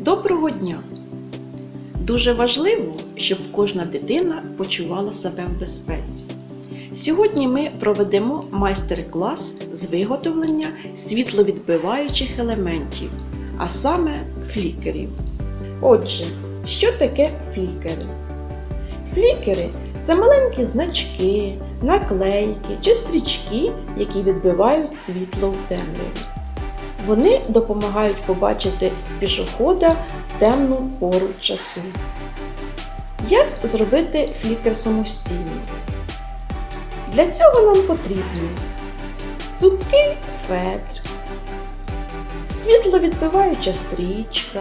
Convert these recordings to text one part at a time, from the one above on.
Доброго дня! Дуже важливо, щоб кожна дитина почувала себе в безпеці. Сьогодні ми проведемо майстер-клас з виготовлення світловідбиваючих елементів, а саме флікерів. Отже, що таке флікери? Флікери це маленькі значки, наклейки чи стрічки, які відбивають світло в темряві. Вони допомагають побачити пішохода в темну пору часу. Як зробити флікер самостійно? Для цього нам потрібно цупкий фетр, світловідбиваюча стрічка,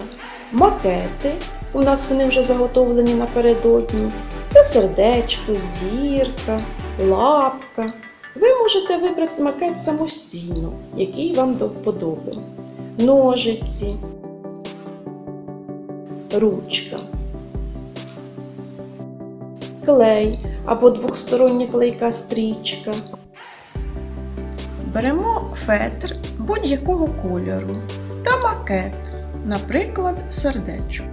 макети. У нас вони вже заготовлені напередодні. Це сердечко, зірка, лапка. Ви можете вибрати макет самостійно, який вам до вподоби. Ножиці, ручка, клей або двохстороння клейка стрічка. Беремо фетр будь-якого кольору та макет, наприклад, сердечко.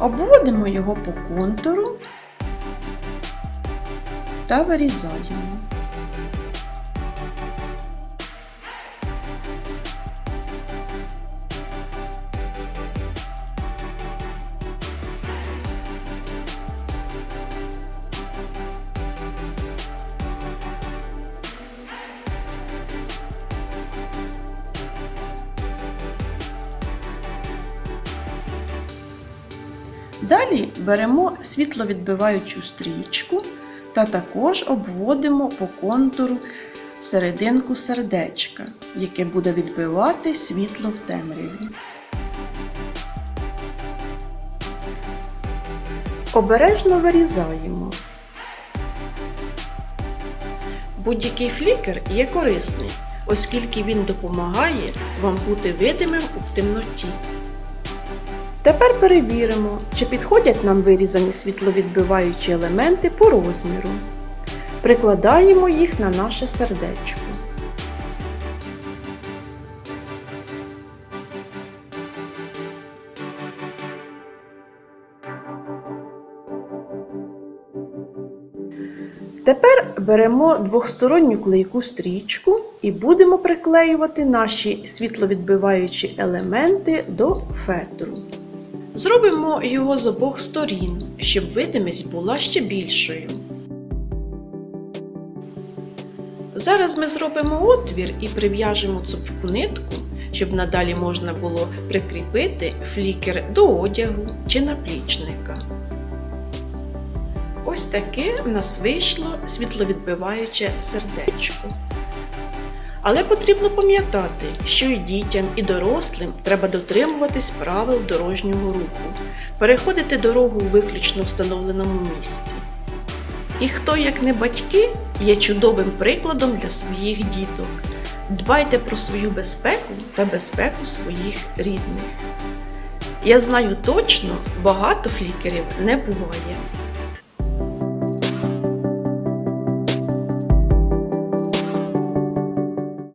Обводимо його по контуру та вирізаємо. Далі беремо світловідбиваючу стрічку та також обводимо по контуру серединку сердечка, яке буде відбивати світло в темряві. Обережно вирізаємо. Будь-який флікер є корисний, оскільки він допомагає вам бути видимим в темноті. Тепер перевіримо, чи підходять нам вирізані світловідбиваючі елементи по розміру. Прикладаємо їх на наше сердечко. Тепер беремо двохсторонню клейку стрічку і будемо приклеювати наші світловідбиваючі елементи до фетру. Зробимо його з обох сторін, щоб видимість була ще більшою. Зараз ми зробимо отвір і прив'яжемо цупку нитку, щоб надалі можна було прикріпити флікер до одягу чи наплічника. Ось таке в нас вийшло світловідбиваюче сердечко. Але потрібно пам'ятати, що і дітям, і дорослим треба дотримуватись правил дорожнього руху, переходити дорогу у виключно встановленому місці. І хто, як не батьки, є чудовим прикладом для своїх діток. Дбайте про свою безпеку та безпеку своїх рідних. Я знаю точно, багато флікерів не буває.